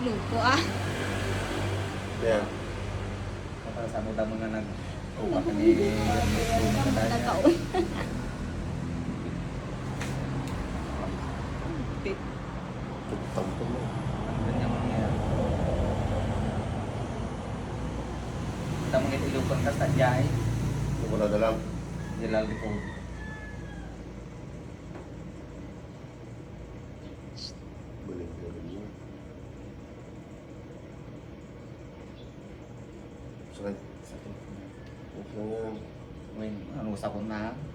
Lupo ah. Yan. Para sa nga nag upa kami Nagkaon. Tampo mo. Damo nga ilupan ka sa jay. Wala na lang. Dilal ko. Buling buling mo. Sakit. Sakit. Okay lang yan. Ngayon, ano sa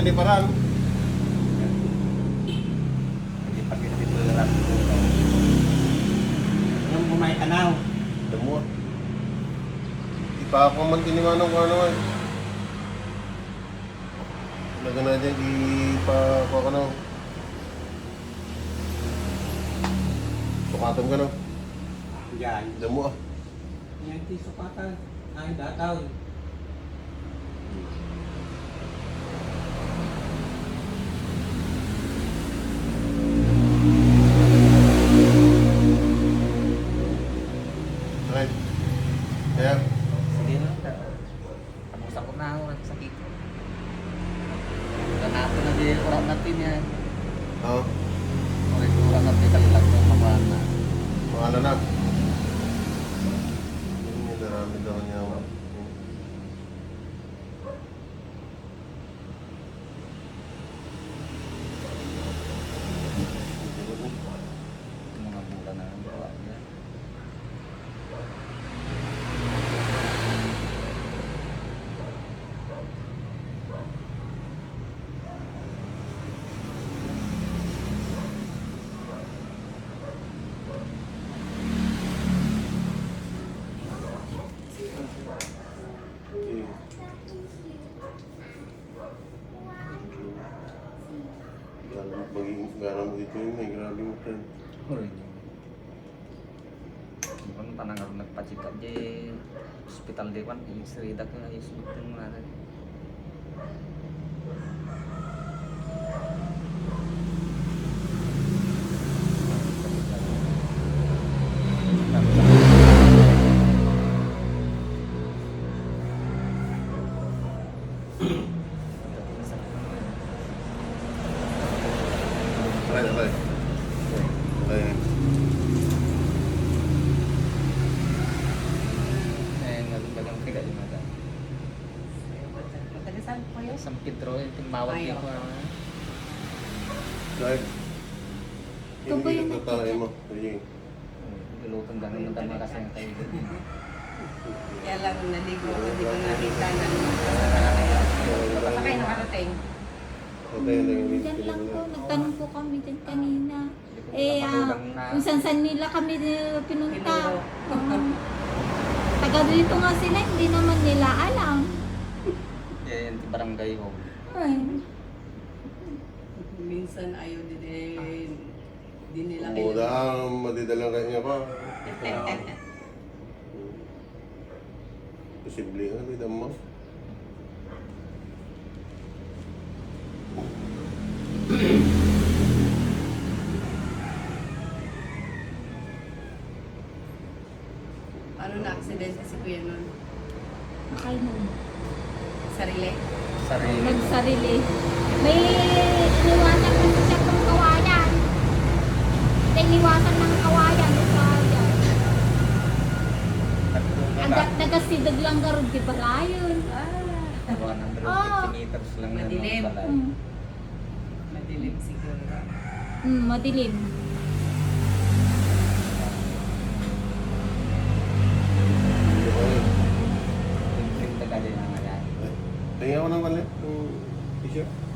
ka Parang. Hindi pa ko. Yung bumay tanaw. Damo. Di pa ako man tinimanong kung ano eh. Talaga na dyan, di pa ako ano. Sukatan ka no. Yan. Damo ah. Yan sukatan. Ay, dataw. Sakit. Kamusta ko na ako na din orang natin yan. oh, Orang orang natin kalilag ng mga na. mga na. Yun yung narami daw niya. oh. Mga bulan na ang gawa niya. Okay. Galang mo dito yun, may grabe mo friend. Uy. Kan panang ako nagpa-check up di hospital di kan X-ray dak nga ayos mo mo na. Matalisan ko yun. San Pedro yung mawag Ayaw. ko. Sakit. Ito ba yung Hindi tatay mo. Sige. Lulutong ganun ng dama kasi tayo. Kaya lang naligo ako, di ko nakita na. Sakay nakarating. Tatay na yung Diyan lang po, nagtanong po kami dyan kanina. Eh, ah, kung saan saan nila kami eh, pinunta. Taga dito nga sila, hindi naman nila alam. Barangay hall. Ay, Minsan ayaw din eh. Di nila Muda, madidalang kanya pa. Posible nga, di mo. Ano na aksidente si Kuya nun? akay nun. Sarili. Sarili. Nagsarili. May iniwasan kasi siya ng kawayan. May iniwasan ng kawayan. ng kawayan. Ang Tatlo nagasidag lang garod di pala yun. Ah, 150 meters lang na Madilim. Mm, madilim siguro. mm, madilim. Hindi ko yun. Yung tagali na nga yan. Tingnan ko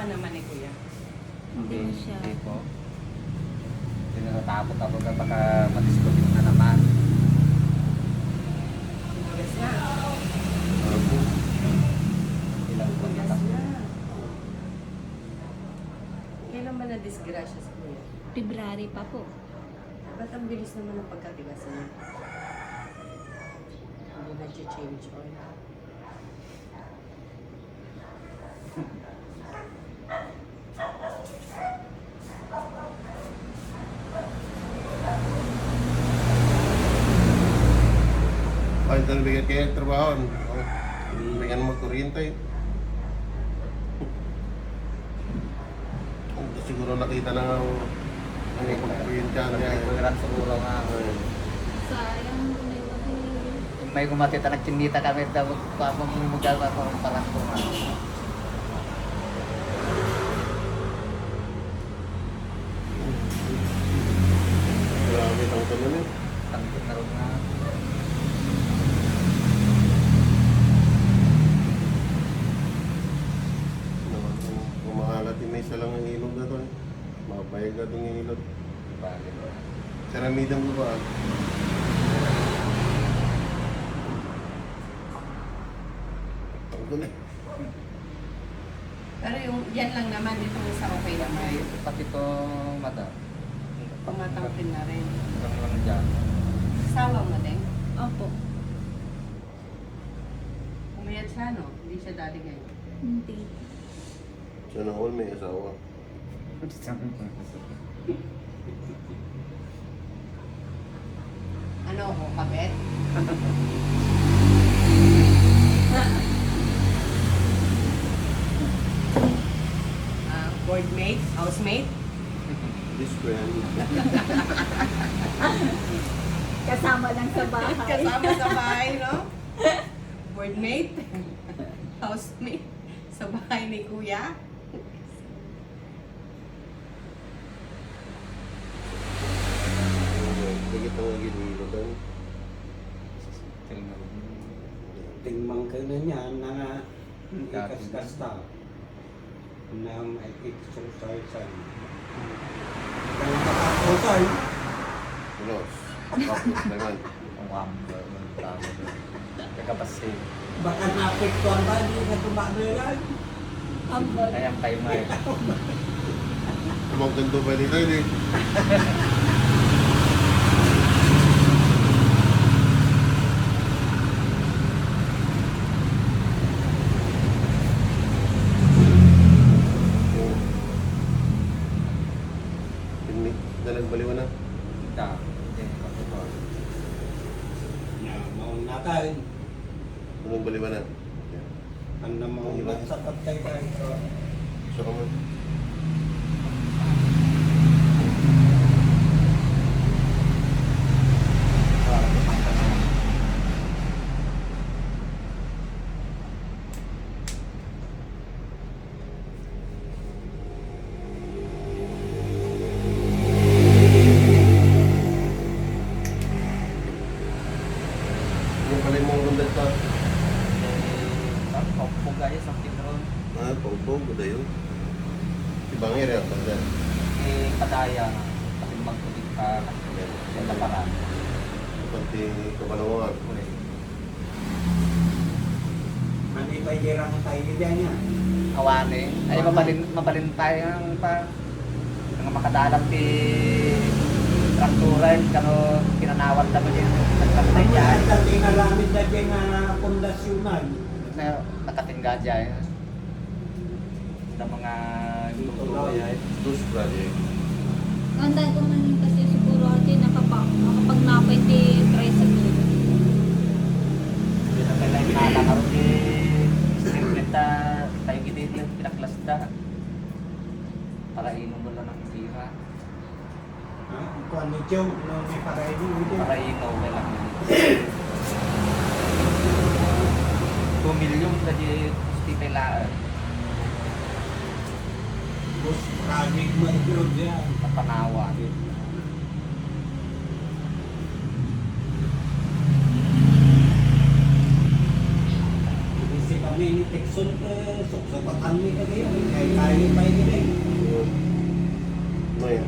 pa naman eh, kuya. Hindi na siya. Hindi po. Hindi na natakot ako na baka madiscover na naman. Bigas na. Ilang po na. Kailan ba na-disgrasya si kuya? February pa po. Ba't ang bilis naman ang pagkatigas niya? Hindi na-change oil. Ay, dahil bigyan kayo ng trabaho. Bigyan mo kuryente. Hindi siguro nakita na ang ang kuryente niya. Kuliran siguro nga. Sayang, may gumatita ng chinita kami dapat pa mo mumugal pa ko parang ko nga. Grabe lang ito nun eh. Tangkot na rin nga. Naman, kung Kumahalat yung may isa lang ang ilog na to eh. Mapayag na itong ilog. Balik. Saramidang ko ba? Pero yung yan lang naman, itong isa okay naman. May pati to mata. Pumatangkin na rin. Lang lang dyan. Sawa mo din. Opo. Umayat siya, no? Hindi siya dati ganyan. Hindi. Sana all may asawa. Ano ako, kabet? Ah, boardmate? Housemate? This friend. Kasama lang sa bahay. Kasama sa bahay, no? Boardmate? Housemate? Sa bahay ni kuya? Bigit ang gililo doon. Still na rin. Tingmang ka na niya na ikas-kas ta na may exercise Kaya nakakotay, Los. Tapos naman. Ang tao doon. Kagapasi. baka napiktuan ba di na tumagalan? Ambol. Ay, ang. Tumang ganito ba nito eh. Ah, paubog, ba yun? Si Bangir yan, pala. Eh, kadaya. Kasi magpulit ka. Yan na para. Pati kabalawar. Mani pa jirang tayo diyan niya. Awane. Ay, mabalin, mabalin tayo ng pa. Nga makadalang ti trakturan kano kinanawat na ba din nagkatay Ang dyan dati nga lamit na dyan nga pundasyonan. na nakatingga dyan sa mga tutuloy ay Dos project. Anda ko man kasi siguro ate nakapag nakapagnapay ti tricycle. Hindi na kailangan kinalakaroon di simple ta tayo giti yung pinaklasda para inom mo lang ng bira Kung ano tiyo, no, may paray din. para inom may lang 2 million na di gusti tapos project man pero diyan, kapanawa din. Kasi kami ni Texon eh, ko, suksupatan ni kami, kaya kaya pa yun eh. Ngayon.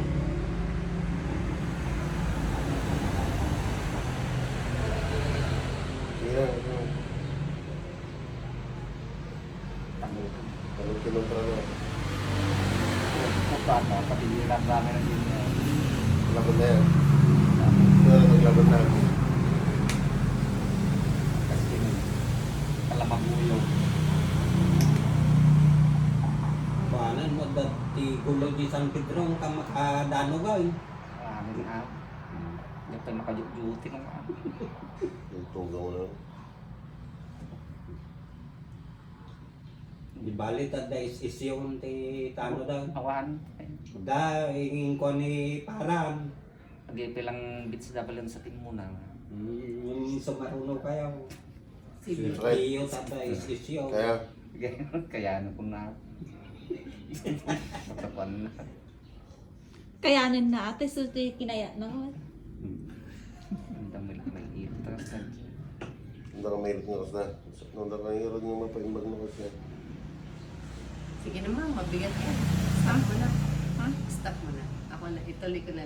Ano, ano, ano, ano, na. Na? Paano, pati yung ng din niya. Laban na yan. Pero naglaban na. Kasi kalamang ulo. Bahanan mo dati kulog di San Pedro ang kamakadano ka eh. Ano nga. Hindi tayo makajuti nung ano. Yung tungga mo na. Di bali ta da is isyon ti tano daw. Awan. Da ingin ko ni paran. Nag-ipi lang bits double sa timuna. Hmm, Yung sumaruno kayo. Sige. Right. Iyo ta da is isyon. Kaya, Kaya ano ko na. Matapan na. Kayanin na ate, so kinaya na nga. Ang dami lang may itas. hindi ka mahilig nga kasi na. Nung ka mahilig nga mapaimbag mo kasi. Sige naman, mabigat yan. Stop mo na. Ha? Stop mo na. Ako na, ituloy ko na lang.